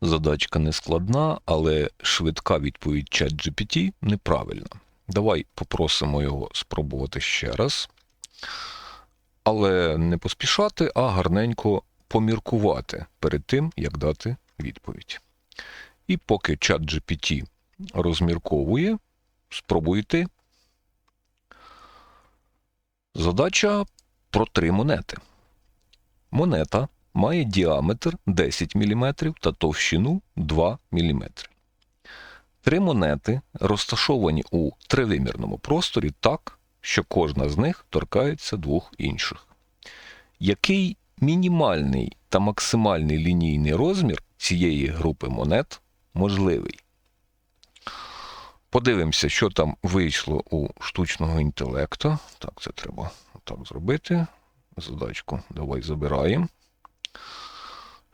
Задачка не складна, але швидка відповідь ChatGPT неправильна. Давай попросимо його спробувати ще раз. Але не поспішати, а гарненько поміркувати перед тим, як дати відповідь. І поки ChatGPT розмірковує, спробуйте. Задача про три монети. Монета має діаметр 10 мм та товщину 2 мм. Три монети розташовані у тривимірному просторі так, що кожна з них торкається двох інших. Який мінімальний та максимальний лінійний розмір цієї групи монет можливий? Подивимося, що там вийшло у штучного інтелекту. Так, це треба так зробити. Задачку давай забираємо.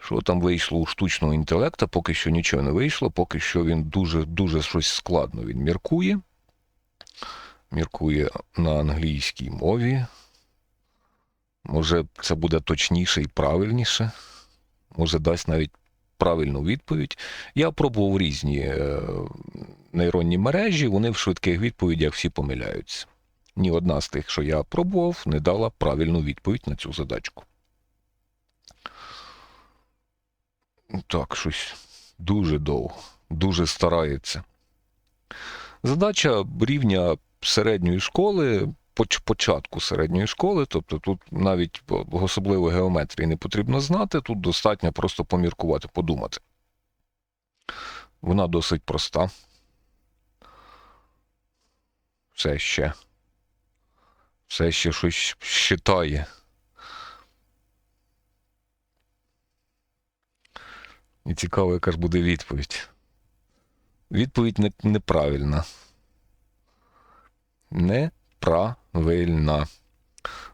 Що там вийшло у штучного інтелекта? Поки що нічого не вийшло, поки що він дуже-дуже щось складно він міркує. Міркує на англійській мові. Може, це буде точніше і правильніше. Може, дасть навіть правильну відповідь. Я пробував різні е, нейронні мережі, вони в швидких відповідях всі помиляються. Ні одна з тих, що я пробував, не дала правильну відповідь на цю задачку. Так, щось дуже довго, дуже старається. Задача рівня середньої школи, початку середньої школи, тобто тут навіть особливо геометрії не потрібно знати, тут достатньо просто поміркувати, подумати. Вона досить проста. Все ще. Все ще щось считає. І цікаво, яка ж буде відповідь. Відповідь неправильна. Неправильна.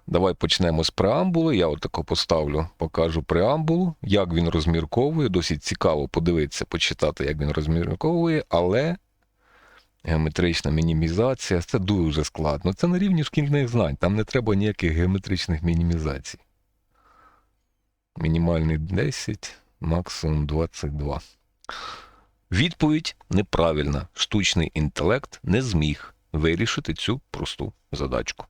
Давай почнемо з преамбули. Я отако поставлю, покажу преамбулу, як він розмірковує. Досить цікаво подивитися, почитати, як він розмірковує, але геометрична мінімізація це дуже складно. Це на рівні шкільних знань. Там не треба ніяких геометричних мінімізацій. Мінімальний 10, максимум 22. Відповідь неправильна. Штучний інтелект не зміг вирішити цю просту задачку.